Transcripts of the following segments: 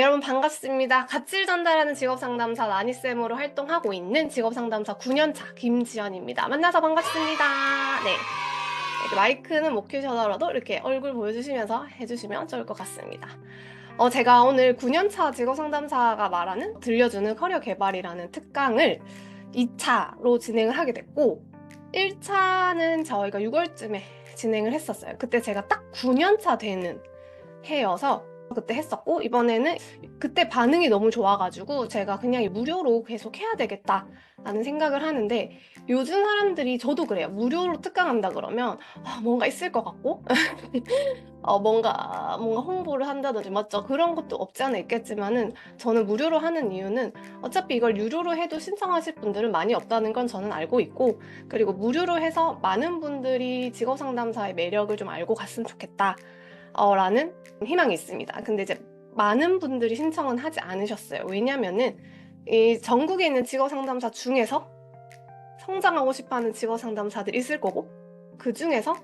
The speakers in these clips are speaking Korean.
여러분 반갑습니다. 가치를 전달하는 직업상담사 나니쌤으로 활동하고 있는 직업상담사 9년차 김지연입니다. 만나서 반갑습니다. 네. 마이크는 못 켜셔더라도 이렇게 얼굴 보여주시면서 해주시면 좋을 것 같습니다. 어, 제가 오늘 9년차 직업상담사가 말하는 들려주는 커리어 개발이라는 특강을 2차로 진행을 하게 됐고 1차는 저희가 6월쯤에 진행을 했었어요. 그때 제가 딱 9년차 되는 해여서 그때 했었고 이번에는 그때 반응이 너무 좋아가지고 제가 그냥 무료로 계속 해야 되겠다라는 생각을 하는데 요즘 사람들이 저도 그래요. 무료로 특강한다 그러면 아, 뭔가 있을 것 같고? 어, 뭔가 뭔가 홍보를 한다든지 맞죠? 그런 것도 없지 않아 있겠지만은 저는 무료로 하는 이유는 어차피 이걸 유료로 해도 신청하실 분들은 많이 없다는 건 저는 알고 있고 그리고 무료로 해서 많은 분들이 직업 상담사의 매력을 좀 알고 갔으면 좋겠다. 어, 라는 희망이 있습니다. 근데 이제 많은 분들이 신청은 하지 않으셨어요. 왜냐면은 이 전국에 있는 직업 상담사 중에서 성장하고 싶어 하는 직업 상담사들이 있을 거고 그 중에서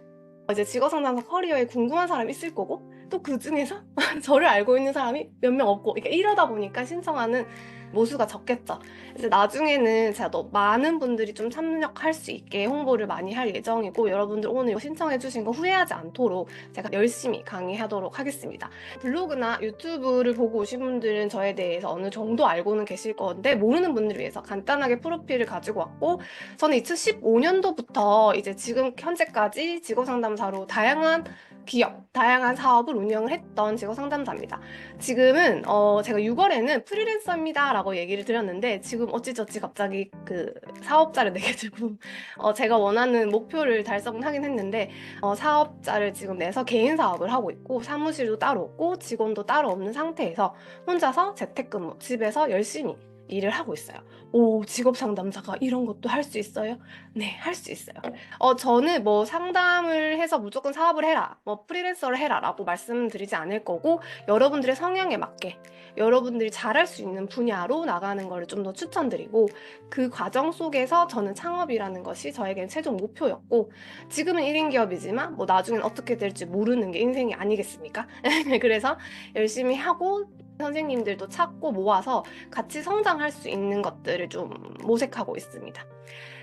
이제 직업 상담사 커리어에 궁금한 사람이 있을 거고 또 그 중에서 저를 알고 있는 사람이 몇 명 없고 그러니까 이러다 보니까 신청하는 모수가 적겠죠. 그래서 나중에는 제가 더 많은 분들이 좀 참여할 수 있게 홍보를 많이 할 예정이고 여러분들 오늘 신청해 주신 거 후회하지 않도록 제가 열심히 강의하도록 하겠습니다. 블로그나 유튜브를 보고 오신 분들은 저에 대해서 어느 정도 알고는 계실 건데 모르는 분들을 위해서 간단하게 프로필을 가지고 왔고 저는 2015년도부터 이제 지금 현재까지 직업 상담사로 다양한 기업, 다양한 사업을 운영을 했던 직업 상담사입니다. 지금은 어 제가 6월에는 프리랜서입니다라고 얘기를 드렸는데 지금 어찌저찌 갑자기 그 사업자를 내가지고 어 제가 원하는 목표를 달성하긴 했는데 어 사업자를 지금 내서 개인 사업을 하고 있고 사무실도 따로 없고 직원도 따로 없는 상태에서 혼자서 재택근무 집에서 열심히 일을 하고 있어요. 오, 직업 상담사가 이런 것도 할 수 있어요? 네, 할 수 있어요. 어, 저는 뭐 상담을 해서 무조건 사업을 해라, 뭐 프리랜서를 해라 라고 말씀드리지 않을 거고, 여러분들의 성향에 맞게 여러분들이 잘할 수 있는 분야로 나가는 거를 좀 더 추천드리고, 그 과정 속에서 저는 창업이라는 것이 저에겐 최종 목표였고, 지금은 1인 기업이지만 뭐 나중엔 어떻게 될지 모르는 게 인생이 아니겠습니까? 그래서 열심히 하고, 선생님들도 찾고 모아서 같이 성장할 수 있는 것들을 좀 모색하고 있습니다.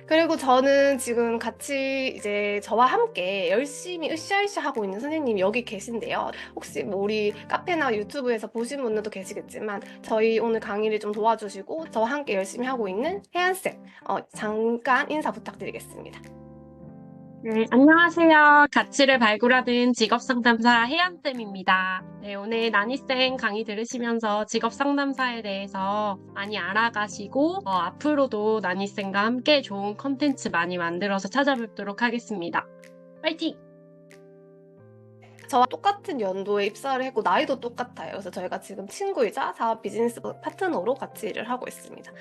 그리고 저는 지금 같이 이제 저와 함께 열심히 으쌰으쌰 하고 있는 선생님이 여기 계신데요. 혹시 뭐 우리 카페나 유튜브에서 보신 분들도 계시겠지만 저희 오늘 강의를 좀 도와주시고 저와 함께 열심히 하고 있는 혜연쌤 어, 잠깐 인사 부탁드리겠습니다. 네, 안녕하세요. 가치를 발굴하는 직업상담사 혜연쌤입니다. 네, 오늘 나니쌤 강의 들으시면서 직업상담사에 대해서 많이 알아가시고, 어, 앞으로도 나니쌤과 함께 좋은 컨텐츠 많이 만들어서 찾아뵙도록 하겠습니다. 파이팅! 저와 똑같은 연도에 입사를 했고 나이도 똑같아요. 그래서 저희가 지금 친구이자 사업 비즈니스 파트너로 같이 일을 하고 있습니다.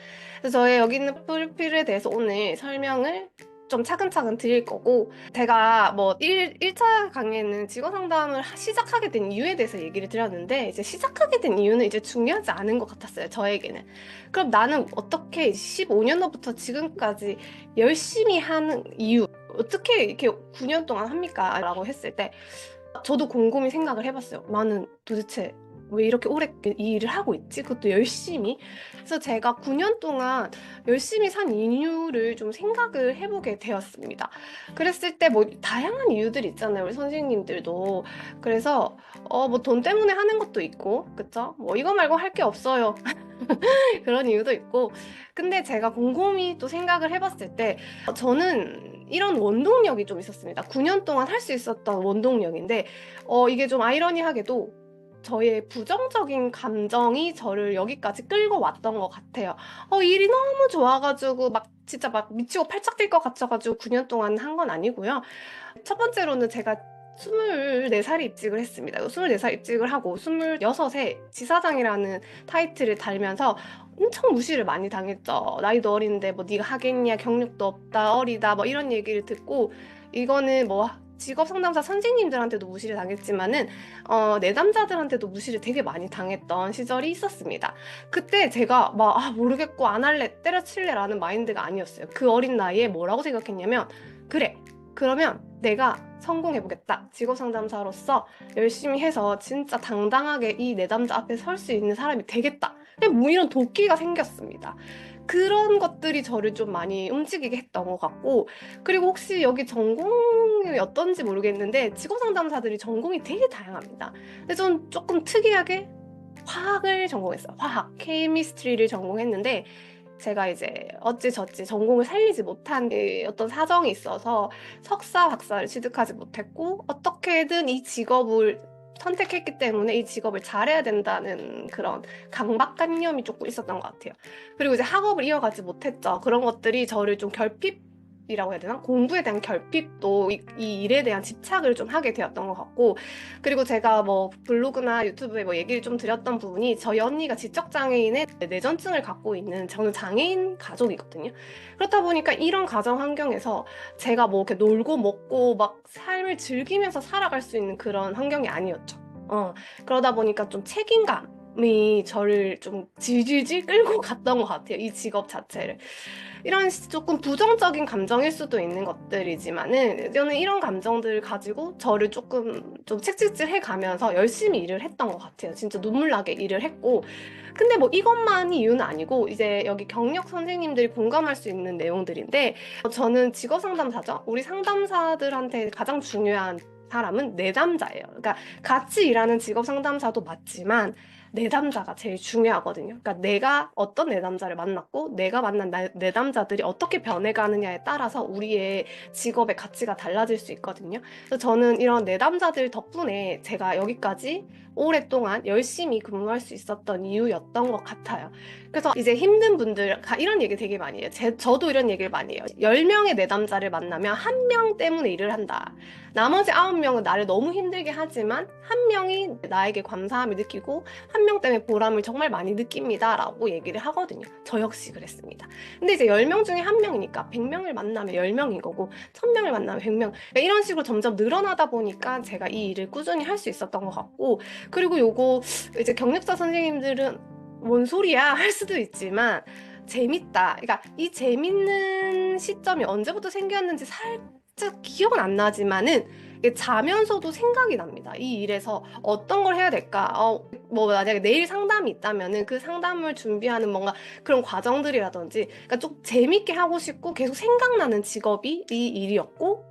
그래서 저의 여기 있는 프로필에 대해서 오늘 설명을 좀 차근차근 드릴 거고 제가 뭐 1, 1차 강의에는 직업 상담을 하- 시작하게 된 이유에 대해서 얘기를 드렸는데 이제 시작하게 된 이유는 이제 중요하지 않은 것 같았어요. 저에게는. 그럼 나는 어떻게 15년도부터 지금까지 열심히 하는 이유 어떻게 이렇게 9년 동안 합니까? 라고 했을 때 저도 곰곰이 생각을 해봤어요. 나는 도대체 왜 이렇게 오래 이 일을 하고 있지? 그것도 열심히. 그래서 제가 9년 동안 열심히 산 이유를 좀 생각을 해보게 되었습니다. 그랬을 때 뭐 다양한 이유들이 있잖아요. 우리 선생님들도. 그래서 어 뭐 돈 때문에 하는 것도 있고, 그쵸? 뭐 이거 말고 할 게 없어요. 그런 이유도 있고. 근데 제가 곰곰이 또 생각을 해봤을 때 어, 저는 이런 원동력이 좀 있었습니다. 9년 동안 할 수 있었던 원동력인데 어 이게 좀 아이러니하게도 저의 부정적인 감정이 저를 여기까지 끌고 왔던 것 같아요. 어, 일이 너무 좋아가지고 막 진짜 막 미치고 팔짝 뛸 것 같아가지고 9년 동안 한 건 아니고요. 첫 번째로는 제가 24살에 입직을 했습니다. 24살 입직을 하고 26세 지사장이라는 타이틀을 달면서 엄청 무시를 많이 당했죠. 나이도 어린데 뭐 네가 하겠냐, 경력도 없다, 어리다 뭐 이런 얘기를 듣고 이거는 뭐 직업 상담사 선생님들한테도 무시를 당했지만은 어, 내담자들한테도 무시를 되게 많이 당했던 시절이 있었습니다. 그때 제가 막 아, 모르겠고 안 할래 때려칠래라는 마인드가 아니었어요. 그 어린 나이에 뭐라고 생각했냐면 그래 그러면 내가 성공해보겠다. 직업 상담사로서 열심히 해서 진짜 당당하게 이 내담자 앞에 설 수 있는 사람이 되겠다. 뭐 이런 도끼가 생겼습니다. 그런 것들이 저를 좀 많이 움직이게 했던 것 같고, 그리고 혹시 여기 전공이 어떤지 모르겠는데, 직업 상담사들이 전공이 되게 다양합니다. 근데 전 조금 특이하게 화학을 전공했어요. 화학, 케미스트리를 전공했는데, 제가 이제 어찌저찌 전공을 살리지 못한 그 어떤 사정이 있어서 석사, 박사를 취득하지 못했고 어떻게든 이 직업을 선택했기 때문에 이 직업을 잘해야 된다는 그런 강박관념이 조금 있었던 것 같아요. 그리고 이제 학업을 이어가지 못했죠. 그런 것들이 저를 좀 결핍 이라고 해야 되나? 공부에 대한 결핍도 이, 이 일에 대한 집착을 좀 하게 되었던 것 같고 그리고 제가 뭐 블로그나 유튜브에 뭐 얘기를 좀 드렸던 부분이 저희 언니가 지적장애인의 뇌전증을 갖고 있는 저는 장애인 가족이거든요. 그렇다 보니까 이런 가정 환경에서 제가 뭐 이렇게 놀고 먹고 막 삶을 즐기면서 살아갈 수 있는 그런 환경이 아니었죠. 어, 그러다 보니까 좀 책임감 이 저를 좀 질질질 끌고 갔던 것 같아요. 이 직업 자체를. 이런 시- 조금 부정적인 감정일 수도 있는 것들이지만은 저는 이런 감정들을 가지고 저를 조금 좀 책찍질해 가면서 열심히 일을 했던 것 같아요. 진짜 눈물 나게 일을 했고 근데 뭐 이것만이 이유는 아니고 이제 여기 경력 선생님들이 공감할 수 있는 내용들인데 저는 직업 상담사죠. 우리 상담사들한테 가장 중요한 사람은 내담자예요. 그러니까 같이 일하는 직업 상담사도 맞지만 내담자가 제일 중요하거든요. 그러니까 내가 어떤 내담자를 만났고 내가 만난 나- 내담자들이 어떻게 변해가느냐에 따라서 우리의 직업의 가치가 달라질 수 있거든요. 그래서 저는 이런 내담자들 덕분에 제가 여기까지 오랫동안 열심히 근무할 수 있었던 이유였던 것 같아요. 그래서 이제 힘든 분들 가 이런 얘기 되게 많이 해요. 제, 저도 이런 얘기를 많이 해요. 10명의 내담자를 만나면 한 명 때문에 일을 한다. 나머지 9명은 나를 너무 힘들게 하지만 한 명이 나에게 감사함을 느끼고 한명 때문에 보람을 정말 많이 느낍니다. 라고 얘기를 하거든요. 저 역시 그랬습니다. 근데 이제 10명 중에 한 명이니까 100명을 만나면 10명인 거고 1000명을 만나면 100명. 그러니까 이런 식으로 점점 늘어나다 보니까 제가 이 일을 꾸준히 할 수 있었던 것 같고 그리고 요거 이제 경력자 선생님들은 뭔 소리야 할 수도 있지만 재밌다. 그러니까 이 재밌는 시점이 언제부터 생겼는지 살짝 기억은 안 나지만은 자면서도 생각이 납니다. 이 일에서 어떤 걸 해야 될까? 어, 뭐 만약에 내일 상담이 있다면은 그 상담을 준비하는 뭔가 그런 과정들이라든지 그러니까 좀 재밌게 하고 싶고 계속 생각나는 직업이 이 일이었고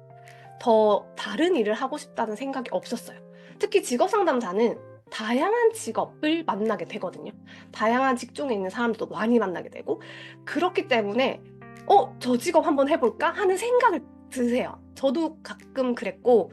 더 다른 일을 하고 싶다는 생각이 없었어요. 특히 직업 상담사는 다양한 직업을 만나게 되거든요. 다양한 직종에 있는 사람도 많이 만나게 되고 그렇기 때문에 어, 저 직업 한번 해볼까 하는 생각을 드세요. 저도 가끔 그랬고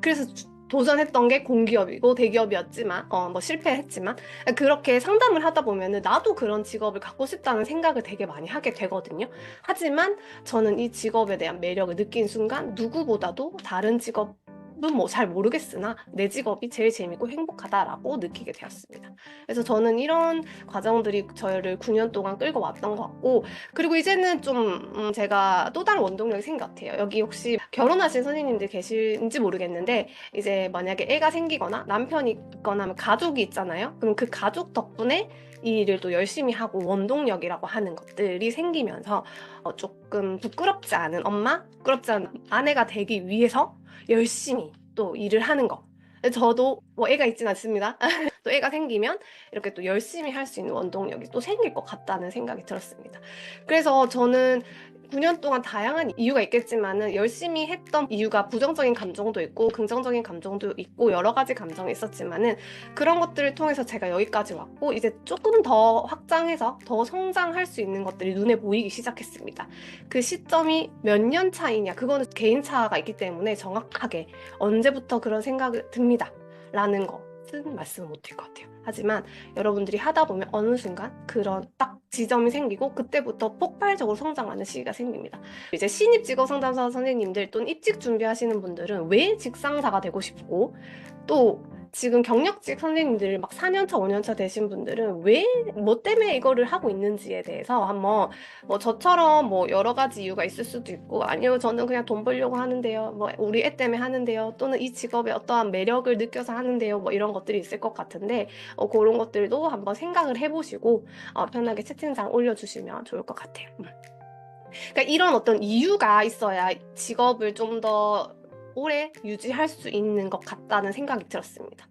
그래서 주- 도전했던 게 공기업이고 대기업이었지만 어, 뭐 실패했지만 그렇게 상담을 하다 보면은 나도 그런 직업을 갖고 싶다는 생각을 되게 많이 하게 되거든요. 하지만 저는 이 직업에 대한 매력을 느낀 순간 누구보다도 다른 직업 은 뭐 잘 모르겠으나 내 직업이 제일 재밌고 행복하다라고 느끼게 되었습니다. 그래서 저는 이런 과정들이 저를 9년 동안 끌고 왔던 것 같고 그리고 이제는 좀 음, 제가 또 다른 원동력이 생겼대요. 여기 혹시 결혼하신 선생님들 계신지 모르겠는데 이제 만약에 애가 생기거나 남편이 있거나 가족이 있잖아요. 그럼 그 가족 덕분에 이 일을 또 열심히 하고 원동력이라고 하는 것들이 생기면서 어, 조금 부끄럽지 않은 엄마, 부끄럽지 않은 아내가 되기 위해서 열심히 또 일을 하는 거. 저도 뭐 애가 있진 않습니다. 또 애가 생기면 이렇게 또 열심히 할 수 있는 원동력이 또 생길 것 같다는 생각이 들었습니다. 그래서 저는 9년 동안 다양한 이유가 있겠지만은 열심히 했던 이유가 부정적인 감정도 있고 긍정적인 감정도 있고 여러 가지 감정이 있었지만은 그런 것들을 통해서 제가 여기까지 왔고 이제 조금 더 확장해서 더 성장할 수 있는 것들이 눈에 보이기 시작했습니다. 그 시점이 몇 년 차이냐 그거는 개인 차가 있기 때문에 정확하게 언제부터 그런 생각이 듭니다. 라는 것은 말씀 못 드릴 것 같아요. 하지만 여러분들이 하다 보면 어느 순간 그런 딱 지점이 생기고 그때부터 폭발적으로 성장하는 시기가 생깁니다. 이제 신입 직업 상담사 선생님들 또는 입직 준비하시는 분들은 왜 직상사가 되고 싶고 또 지금 경력직 선생님들 막 4년차, 5년차 되신 분들은 왜, 뭐 때문에 이거를 하고 있는지에 대해서 한번 뭐 저처럼 뭐 여러 가지 이유가 있을 수도 있고 아니요 저는 그냥 돈 벌려고 하는데요 뭐 우리 애 때문에 하는데요 또는 이 직업에 어떠한 매력을 느껴서 하는데요 뭐 이런 것들이 있을 것 같은데 어, 그런 것들도 한번 생각을 해보시고 어, 편하게 채팅창 올려주시면 좋을 것 같아요. 음. 그러니까 이런 어떤 이유가 있어야 직업을 좀더 오래 유지할 수 있는 것 같다는 생각이 들었습니다.